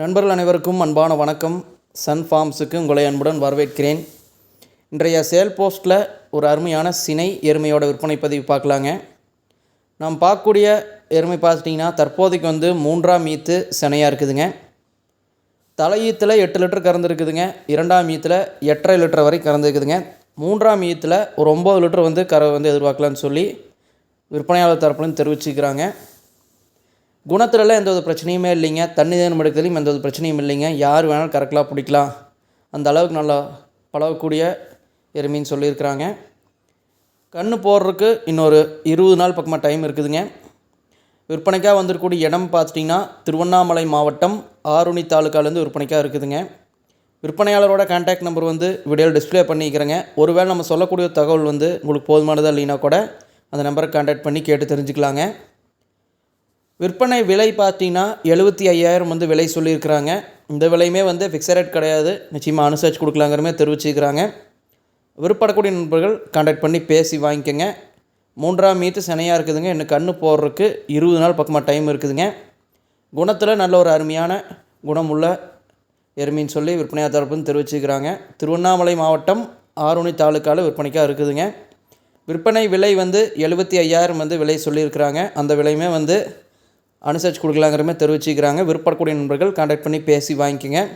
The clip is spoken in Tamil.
நண்பர்கள் அனைவருக்கும் அன்பான வணக்கம். சன் ஃபார்ம்ஸுக்கு உங்களை அன்புடன் வரவேற்கிறேன். இன்றைய சேல் போஸ்ட்டில் ஒரு அருமையான சினை எருமையோட விற்பனை பதிவு பார்க்கலாங்க. நாம் பார்க்கக்கூடிய எருமை பார்த்துட்டிங்கன்னா தற்போதைக்கு வந்து மூன்றாம் ஈத்து சினையாக இருக்குதுங்க. தலையீத்தில் எட்டு லிட்டர் கறந்துருக்குதுங்க. இரண்டாம் ஈத்தில் எட்டரை லிட்டர் வரை கறந்துருக்குதுங்க. மூன்றாம் ஈத்தில் ஒரு ஒம்பது லிட்டர் வந்து கற வந்து எதிர்பார்க்கலான்னு சொல்லி விற்பனையாளர் தரப்புலையும் தெரிவிச்சுக்கிறாங்க குணத்துலலாம் எந்த ஒரு பிரச்சனையுமே இல்லைங்க. தண்ணி தேனம் எடுக்கிறதுலையும் எந்த ஒரு பிரச்சனையும் இல்லைங்க. யார் வேணாலும் கரெக்டாக பிடிக்கலாம். அந்த அளவுக்கு நல்லா பழகக்கூடிய எருமைன்னு சொல்லியிருக்கிறாங்க. கன்று போடுறதுக்கு இன்னொரு இருபது நாள் பக்கமாக டைம் இருக்குதுங்க. விற்பனைக்காக வந்திருக்கக்கூடிய இடம் பார்த்துட்டிங்கன்னா திருவண்ணாமலை மாவட்டம் ஆருணி தாலுக்காலேருந்து விற்பனைக்காக இருக்குதுங்க. விற்பனையாளரோட கான்டாக்ட் நம்பர் வந்து வீடியோவில் டிஸ்ப்ளே பண்ணிக்கிறேங்க. ஒருவேளை நம்ம சொல்லக்கூடிய தகவல் வந்து உங்களுக்கு போதுமானதாக இல்லைன்னா கூட அந்த நம்பரை கான்டாக்ட் பண்ணி கேட்டு தெரிஞ்சுக்கலாங்க. விற்பனை விலை பார்த்தீங்கன்னா எழுபத்தி ஐயாயிரம் வந்து விலை சொல்லியிருக்கிறாங்க. இந்த விலையுமே வந்து ஃபிக்ஸட் ரேட் கிடையாது. நிச்சயமாக அனுசரித்து கொடுக்கலாங்கிற மாதிரி தெரிவிச்சுக்கிறாங்க விருப்பப்படக்கூடிய நண்பர்கள் கான்டாக்ட் பண்ணி பேசி வாங்கிக்கோங்க. மூன்றாம் மீட்டு சினையாக இருக்குதுங்க. இன்னும் கண்ணு போடுறதுக்கு இருபது நாள் பக்கமாக டைம் இருக்குதுங்க. குணத்தில் நல்ல ஒரு அருமையான குணமுள்ள எருமின்னு சொல்லி விற்பனையாக தரப்புன்னு தெரிவிச்சுக்கிறாங்க திருவண்ணாமலை மாவட்டம் ஆரோணி தாலுக்காவில் விற்பனைக்காக இருக்குதுங்க. விற்பனை விலை வந்து எழுபத்தி ஐயாயிரம் வந்து விலை சொல்லியிருக்கிறாங்க. அந்த விலையுமே வந்து அனுசரித்து கொடுக்கலாங்கிற மாதிரி தெரிவிச்சுக்கிறாங்க. விருப்பக்கூடிய நண்பர்கள் கான்டாக்ட் பண்ணி பேசி வாங்கிக்கோங்க.